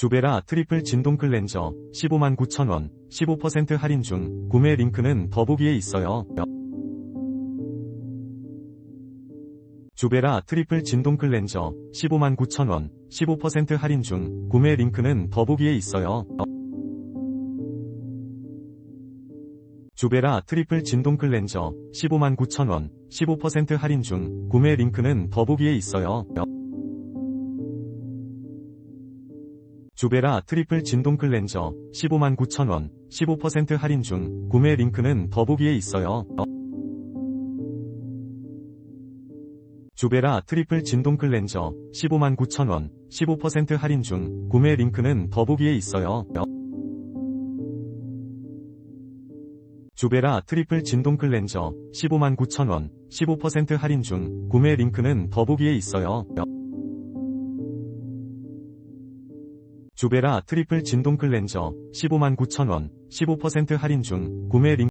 주베라 트리플 진동 클렌저 15만 9천원 15% 할인 중 구매 링크는 더보기에 있어요. 주베라 트리플 진동 클렌저 15만 9천원 15% 할인 중 구매 링크는 더보기에 있어요. 주베라 트리플 진동 클렌저 15만 9천원 15% 할인 중 구매 링크는 더보기에 있어요. 주베라 트리플 진동 클렌저 15만 9천원 15% 할인 중 구매 링크는 더보기에 있어요. 주베라 트리플 진동 클렌저 15만 9천원 15% 할인 중 구매 링크는 더보기에 있어요. 주베라 트리플 진동 클렌저 15만 9천원 15% 할인 중 구매 링크는 더보기에 있어요. 주베라 트리플 진동 클렌저 15만 9천원 15% 할인 중 구매 링크